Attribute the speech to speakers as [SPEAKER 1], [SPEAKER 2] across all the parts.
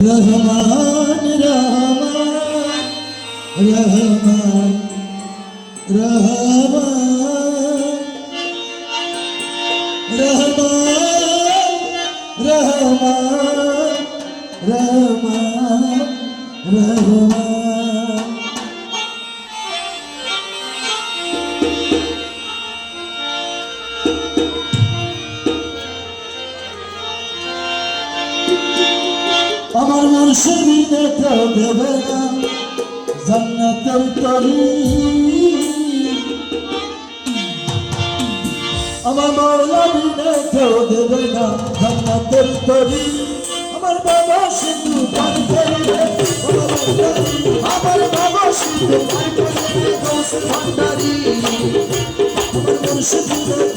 [SPEAKER 1] রহমান রহমান রহমান রহমান রহমান রহমান রহমান রহমান আমার কেউ দেবে না। জান্নাতের তরি। আমার মৌলাদিনে কেউ দেবে না, জান্নাতের তরি। আমার বাবা সিন্ধু পান করবে আমার বাবা সিন্ধু পান করবে দোষ ভান্ডারি। আমার মুর্শিদিনে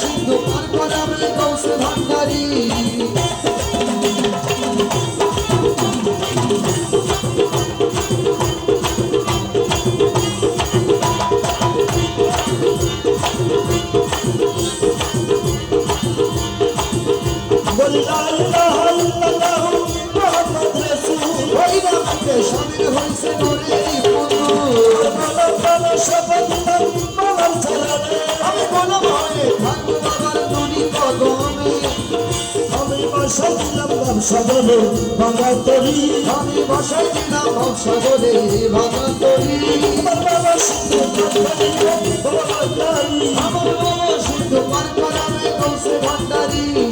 [SPEAKER 2] সিন্ধু পার আমি কৌশে ভান্ডারি শপথ মালাম চালাবে আমি কোনো ভয়ে থাকব আমার দুরি কদমে
[SPEAKER 1] আমি বাসা দিলাম বংশধরে ভাঙা তরি
[SPEAKER 2] আমি বাসা দিলাম বংশধরে ভাঙা তরি
[SPEAKER 1] আমার বাবা
[SPEAKER 2] শুধু পার করাবে কৌশল ভান্ডারী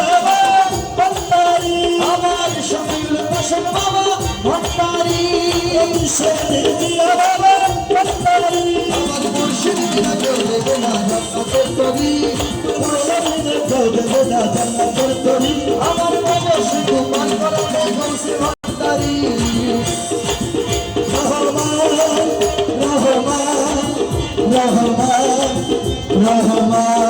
[SPEAKER 1] আমার
[SPEAKER 2] বাবা শুধু পান গৌসে ভান্ডারি
[SPEAKER 1] রহমান রহমান রহমান রহমান রহমান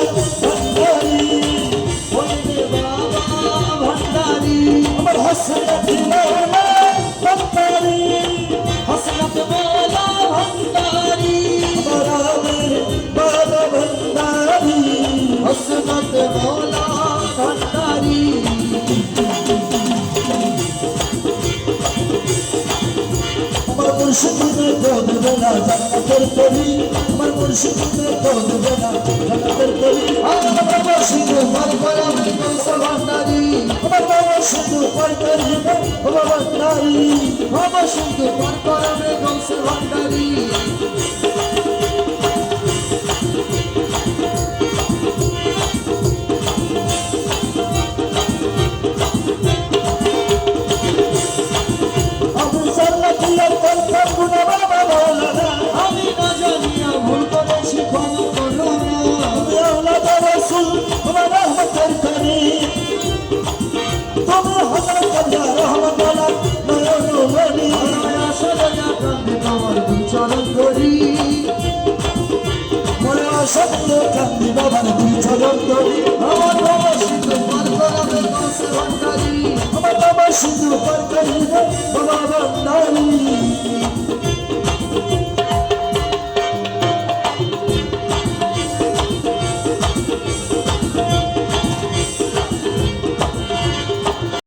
[SPEAKER 1] Tchau. মুর্শিদিদের তো দেবে না জান্নাতের কলি
[SPEAKER 2] আমার মুর্শিদিদের বাবা শুধু পার
[SPEAKER 1] বাবা শুধু পার বাবা
[SPEAKER 2] শুধু পার
[SPEAKER 1] আল্লাহ রসুল, তোমরা রহমতের কানি তোমরা হজরত কাজা রহমতলা নয়ন মনি
[SPEAKER 2] আসলে তোমার চরণ করি
[SPEAKER 1] মনে আসক্ত কান্দি বাবার দুই চরণ করি।
[SPEAKER 2] আমার বাবা শুধু পারকারি আমার বাবা শুধু পারকারি বাবা বান্দারি